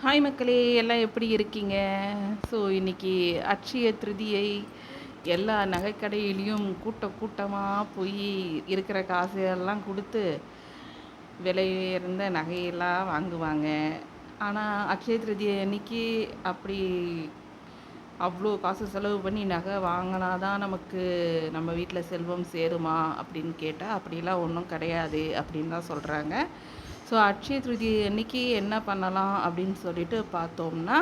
Hi மக்களே எல்லாம் எப்படி இருக்கீங்க? ஸோ இன்னைக்கு அட்சய திருதியை எல்லா நகைக்கடையிலையும் கூட்ட கூட்டமாக போய் இருக்கிற காசையெல்லாம் கொடுத்து விலை உயர்ந்த நகையெல்லாம் வாங்குவாங்க. ஆனால் அட்சய திருதியை அன்னைக்கு அப்படி அவ்வளோ காசு செலவு பண்ணி நகை வாங்கினா தான் நமக்கு நம்ம வீட்டில் செல்வம் சேருமா அப்படின்னு கேட்டால் அப்படிலாம் ஒன்றும் கிடையாது அப்படின்னு தான் சொல்கிறாங்க ஸோ அட்சய திருதி அன்னைக்கு என்ன பண்ணலாம் அப்படின்னு சொல்லிட்டு பார்த்தோம்னா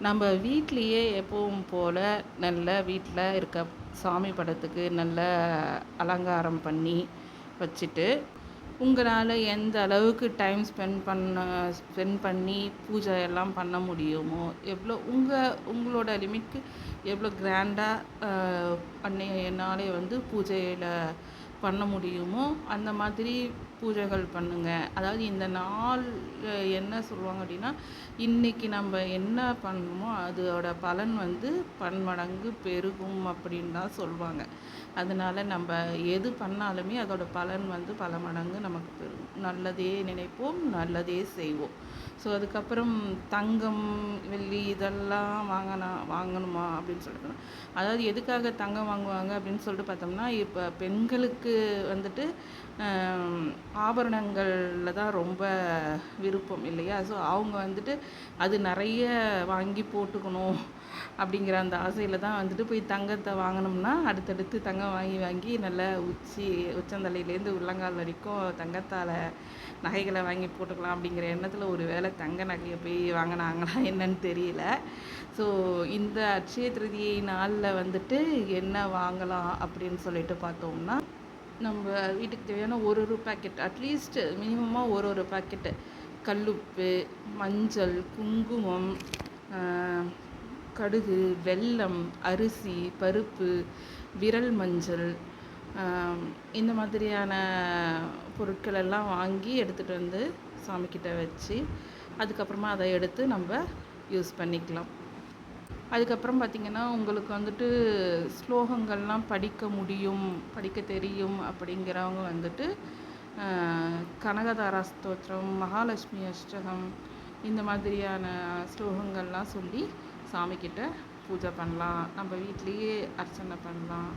நம்ம வீட்லேயே எப்பவும் போல் நல்ல வீட்டில் இருக்க சாமி படத்துக்கு நல்ல அலங்காரம் பண்ணி வச்சுட்டு உங்களால் எந்த அளவுக்கு டைம் ஸ்பெண்ட் பண்ண ஸ்பெண்ட் பண்ணி பூஜை எல்லாம் பண்ண முடியுமோ எவ்வளோ உங்கள் உங்களோட லிமிட்க்கு எவ்வளோ கிராண்டாக அன்னை என்னாலே வந்து பூஜையில் பண்ண முடியுமோ அந்த மாதிரி பூஜைகள் பண்ணுங்கள் அதாவது இந்த நாள் என்ன சொல்லுவாங்க அப்படின்னா இன்றைக்கி நம்ம என்ன பண்ணணுமோ அதோட பலன் வந்து பன்மடங்கு பெருகும் அப்படின்னு தான் சொல்லுவாங்க. அதனால் நம்ம எது பண்ணாலுமே அதோட பலன் வந்து பல மடங்கு நமக்கு பெருகும். நல்லதே நினைப்போம் நல்லதே செய்வோம். ஸோ அதுக்கப்புறம் தங்கம் வெள்ளி இதெல்லாம் வாங்கினா வாங்கணுமா அப்படின்னு சொல்லிட்டு. அதாவது எதுக்காக தங்கம் வாங்குவாங்க அப்படின்னு சொல்லிட்டு பார்த்தோம்னா இப்போ பெண்களுக்கு வந்துட்டு ஆபரணங்களில் தான் ரொம்ப விருப்பம் இல்லையா? ஸோ அவங்க வந்துட்டு அது நிறைய வாங்கி போட்டுக்கணும் அப்படிங்கிற அந்த ஆசையில் தான் வந்துட்டு போய் தங்கத்தை வாங்கினோம்னா அடுத்தடுத்து தங்கம் வாங்கி வாங்கி நல்லா உச்சி உச்சந்தலையிலேருந்து உள்ளங்கால் வரைக்கும் தங்கத்தால் நகைகளை வாங்கி போட்டுக்கலாம் அப்படிங்கிற எண்ணத்தில் ஒரு வேளை தங்க நகையை போய் வாங்கினாங்களா என்னன்னு தெரியல. ஸோ இந்த அட்சய திருதியை நாளில் வந்துட்டு என்ன வாங்கலாம் அப்படின்னு சொல்லிட்டு பார்த்தோம்னா நம்ம வீட்டுக்கு தேவையான ஒரு ஒரு பேக்கெட் அட்லீஸ்ட் மினிமமாக ஒரு ஒரு பேக்கெட்டு கல்லுப்பு மஞ்சள் குங்குமம் கடுகு வெல்லம் அரிசி பருப்பு விரல் மஞ்சள் இந்த மாதிரியான பொருட்கள் எல்லாம் வாங்கி எடுத்துகிட்டு வந்து சாமிக்கிட்ட வச்சு அதுக்கப்புறமா அதை எடுத்து நம்ம யூஸ் பண்ணிக்கலாம். அதுக்கப்புறம் பார்த்திங்கன்னா உங்களுக்கு வந்துட்டு ஸ்லோகங்கள்லாம் படிக்க முடியும் படிக்க தெரியும் அப்படிங்கிறவங்க வந்துட்டு கனகதாரா ஸ்தோத்திரம் மகாலட்சுமி அஷ்டகம் இந்த மாதிரியான ஸ்லோகங்கள்லாம் சொல்லி சாமிக்கிட்ட பூஜை பண்ணலாம் நம்ம வீட்லேயே அர்ச்சனை பண்ணலாம்.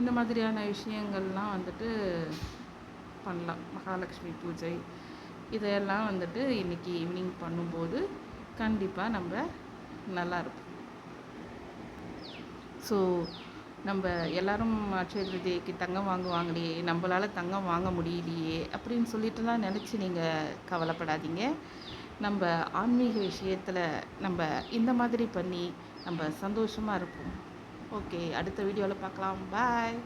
இந்த மாதிரியான விஷயங்கள்லாம் வந்துட்டு பண்ணலாம் மகாலட்சுமி பூஜை. இதையெல்லாம் வந்துட்டு இன்றைக்கி ஈவினிங் பண்ணும்போது கண்டிப்பாக நம்ம நல்லாயிருப்போம் ஸோ நம்ம எல்லாரும் அட்சய திருதியைக்கு தங்கம் வாங்குவாங்களே நம்மளால் தங்கம் வாங்க முடியலையே அப்படின்னு சொல்லிட்டுலாம் நினச்சி நீங்கள் கவலைப்படாதீங்க. நம்ம ஆன்மீக விஷயத்தில் நம்ம இந்த மாதிரி பண்ணி நம்ம சந்தோஷமாக இருப்போம். ஓகே அடுத்த வீடியோவில் பார்க்கலாம். பாய்